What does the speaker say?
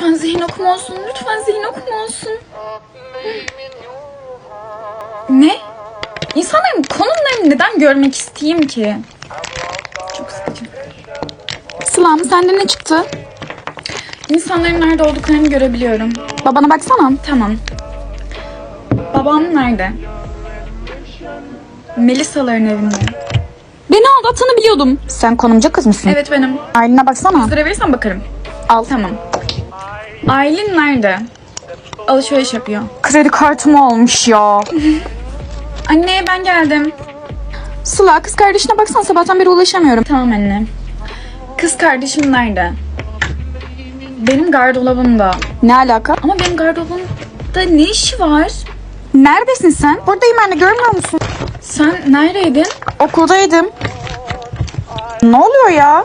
Lütfen zihin okuma olsun. Lütfen zihin okuma olsun. Ne? İnsanların konumlarını neden görmek isteyeyim ki? Çok sıkıcı. Sıla'm sende ne çıktı? İnsanların nerede olduklarını görebiliyorum. Babana baksana. Tamam. Babam nerede? Melisa'ların evinde. Beni aldattığını biliyordum. Sen konumcu kız mısın? Evet benim. Aylin'e baksana. Verirsen bakarım. Al. Tamam. Aylin nerede? Alışveriş yapıyor. Kredi kartım olmuş ya. Anne ben geldim. Sıla kız kardeşine baksana sabahtan beri ulaşamıyorum. Tamam anne. Kız kardeşim nerede? Benim gardırobumda. Ne alaka? Ama benim gardırobumda ne işi var? Neredesin sen? Buradayım anne görmüyor musun? Sen neredeydin? Okuldaydım. Ne oluyor ya?